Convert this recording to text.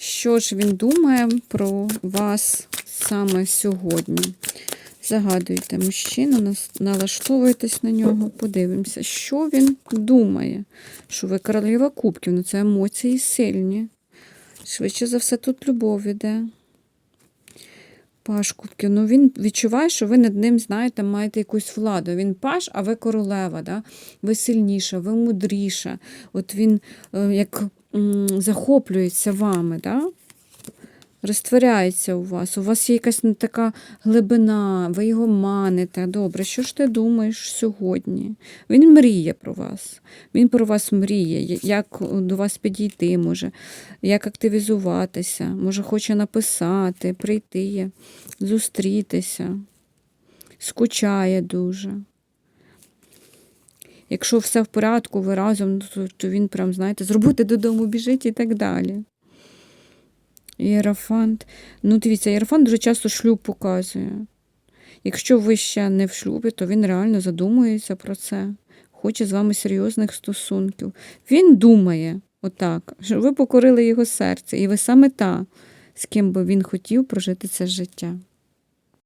Що ж він думає про вас саме сьогодні? Загадуйте мужчину, налаштовуйтесь на нього, подивимося, що він думає. Що ви королева кубків, ну це емоції сильні. Швидше за все, тут любов іде. Паш кубків. Ну він відчуває, що ви над ним, знаєте, маєте якусь владу. Він паш, а ви королева. Да? Ви сильніша, ви мудріша. От він е, як захоплюється вами, да? розтворяється у вас. У вас є якась не така глибина, ви його маните. Добре, що ж ти думаєш сьогодні? Він мріє про вас. Він про вас мріє, як до вас підійти може, як активізуватися, може, хоче написати, прийти, зустрітися, скучає дуже. Якщо все в порядку, ви разом, то, то він прям, знаєте, зробити додому біжить і так далі. Єрофант. Ну, дивіться, Єрофант дуже часто шлюб показує. Якщо ви ще не в шлюбі, то він реально задумується про це, хоче з вами серйозних стосунків. Він думає отак, що ви покорили його серце, і ви саме та, з ким би він хотів прожити це життя.